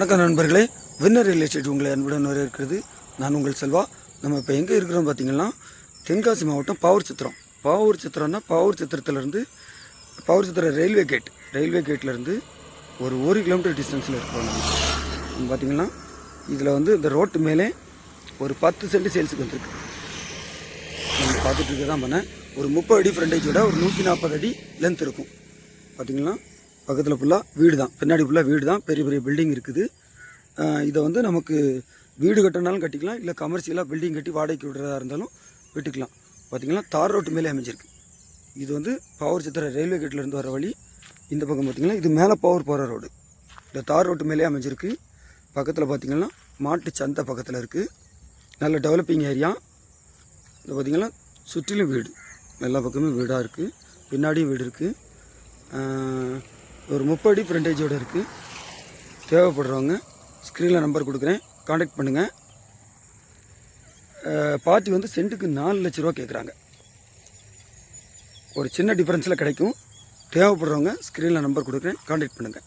வணக்கம் நண்பர்களே. Winner real estate உங்களை அன்புடன் வரவேற்கிறது. நான் உங்கள் செல்வா. நம்ம இப்போ எங்கே இருக்கிறோம் பார்த்தீங்கன்னா தென்காசி மாவட்டம் பாவூர் சித்திரம் பாவூர் சித்திரம்னா பாவூர் சித்திரத்துலேருந்து பாவூர் சித்திரம் ரயில்வே கேட் ரயில்வே கேட்லேருந்து ஒரு ஒரு கிலோமீட்டர் டிஸ்டன்ஸில் இருக்கிறோம் நம்ம. பார்த்தீங்கன்னா இதில் வந்து இந்த ரோட்டு மேலே ஒரு பத்து சென்ட் சேல்ஸுக்கு வந்திருக்கு. நம்ம பார்த்துட்டு இருக்க தான் பண்ணேன். ஒரு முப்பது அடி ஃப்ரண்டேஜோட ஒரு நூற்றி நாற்பது அடி லென்த் இருக்கும். பார்த்தீங்கன்னா பக்கத்தில் ஃபுல்லாக வீடு தான் பின்னாடி ஃபுல்லாக வீடு தான் பெரிய பெரிய பில்டிங் இருக்குது. இதை வந்து நமக்கு வீடு கட்டினாலும் கட்டிக்கலாம். இல்லை கமர்ஷியலாக பில்டிங் கட்டி வாடகைக்கு விடுறதா இருந்தாலும் விட்டுக்கலாம். பார்த்திங்கன்னா தார் ரோட்டு மேலே அமைஞ்சிருக்கு. இது வந்து பவர் சித்திர ரயில்வே கேட்லேருந்து வர வழி. இந்த பக்கம் பார்த்திங்கன்னா இது மேலே பவர் போகிற ரோடு இந்த தார் ரோட்டு மேலே அமைஞ்சிருக்கு. பக்கத்தில் பார்த்திங்கன்னா மாட்டு சந்தை பக்கத்தில் இருக்குது நல்ல டெவலப்பிங் ஏரியா இது பார்த்திங்கன்னா சுற்றிலும் வீடு. எல்லா பக்கமும் வீடாக இருக்குது பின்னாடியும் வீடு இருக்குது ஒரு முப்பது ஃப்ரண்டேஜோடு இருக்குது தேவைப்படுறவங்க ஸ்க்ரீனில் நம்பர் கொடுக்குறேன். காண்டாக்ட் பண்ணுங்கள் பார்ட்டி வந்து சென்ட்டுக்கு நாலு லட்ச ரூபா கேட்குறாங்க ஒரு சின்ன டிஃப்ரென்ஸில் கிடைக்கும். தேவைப்படுறவங்க ஸ்க்ரீனில் நம்பர் கொடுக்குறேன். காண்டாக்ட் பண்ணுங்கள்